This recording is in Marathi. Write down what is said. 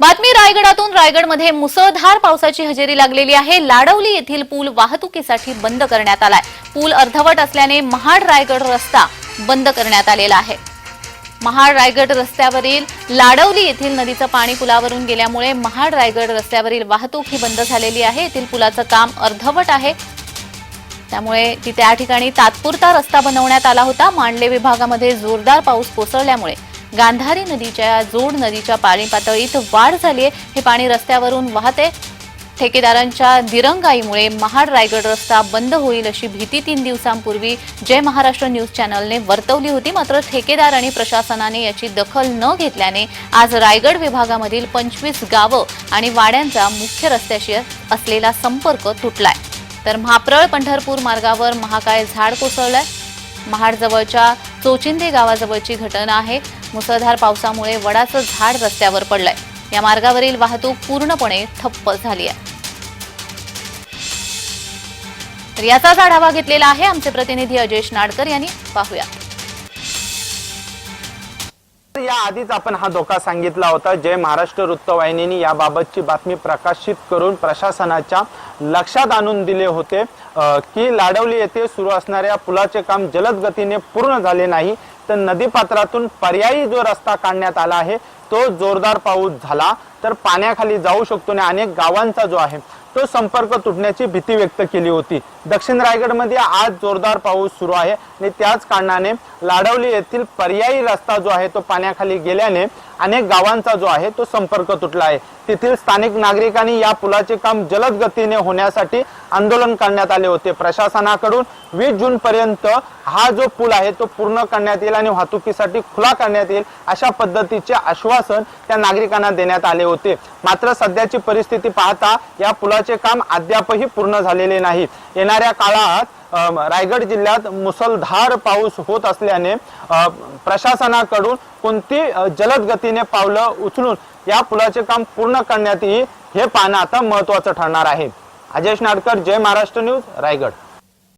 बातमी रायगडातून. रायगडमध्ये मुसळधार पावसाची हजेरी लागलेली आहे. लाडवली येथील पूल वाहतुकीसाठी बंद करण्यात आलाय. पूल अर्धवट असल्याने महाड रायगड रस्ता बंद करण्यात आलेला आहे. महाड रायगड रस्त्यावरील लाडवली येथील नदीचं पाणी पुलावरून गेल्यामुळे महाड रायगड रस्त्यावरील वाहतूक ही बंद झालेली आहे. येथील पुलाचं काम अर्धवट आहे. त्यामुळे तिथे या ठिकाणी तात्पुरता रस्ता बनवण्यात आला होता. मांडले विभागामध्ये जोरदार पाऊस कोसळल्यामुळे. गांधारी नदीच्या जोड नदीच्या पाणी पातळीत वाढ झाली आहे. हे पाणी रस्त्यावरून वाहते. ठेकेदारांच्या दिरंगाईमुळे महाड रायगड रस्ता बंद होईल अशी भीती तीन दिवसांपूर्वी जय महाराष्ट्र न्यूज चॅनलने वर्तवली होती. मात्र ठेकेदार आणि प्रशासनाने याची दखल न घेतल्याने आज रायगड विभागामधील पंचवीस गावं आणि वाड्यांचा मुख्य रस्त्याशी असलेला संपर्क तुटलाय. तर म्हाप्रळ पंढरपूर मार्गावर महाकाय झाड कोसळलंय. महाडजवळच्या चोचिंदे गावाजवळची घटना आहे. मुसळधार पावसामुळे वडाचं झाड रस्त्यावर पडलंय. या मार्गावरील वाहतूक पूर्णपणे ठप्प झाली आहे. तर याचाच आढावा घेतलेला आहे आमचे प्रतिनिधी अजयश नाडकर यांनी. पाहूया. या आधीच आपण हा धोका सांगितला होता जय महाराष्ट्र वृत्तवाहिनीने याबाबतची बातमी प्रकाशित करून प्रशासनाच्या लक्षात आणून दिले होते की लाडवली येथे सुरू असणाऱ्या पुलाचे काम जलद गतीने पूर्ण झाले नाही तर नदीपात्रातून पर्यायी जो रस्ता काढण्यात आला आहे तो जोरदार पाऊस झाला तर पाण्याखाली जाऊ शकतो आणि अनेक गावांचा जो आहे तो संपर्क तुटण्याची भीती व्यक्त केली होती. दक्षिण रायगडमध्ये आज जोरदार पाऊस सुरू आहे आणि त्याच कारणाने लाडवली येथील पर्यायी रस्ता जो आहे तो पाण्याखाली गेल्याने अनेक गावांचा जो आहे तो संपर्क तुटला आहे. तेथील स्थानिक नागरिकांनी या पुलाचे काम जलद गतीने होण्यासाठी आंदोलन करण्यात आले होते. प्रशासनाकडून वीस जून पर्यंत हा जो पूल आहे तो पूर्ण करण्यात येईल आणि वाहतुकीसाठी खुला करण्यात येईल अशा पद्धतीचे आश्वासन त्या नागरिकांना देण्यात आले होते. मात्र सध्याची परिस्थिती पाहता या पुलाचे काम अद्यापही पूर्ण झालेले नाही. येणाऱ्या काळात रायगड जिल्ह्यात मुसळधार पाऊस होत असल्याने प्रशासनाकडून कोणती जलद गतीने पावलं उचलून या पुलाचे काम पूर्ण करण्यात येईल हे पाहणं आता महत्वाचं ठरणार आहे. अजय नाडकर जय महाराष्ट्र न्यूज रायगड.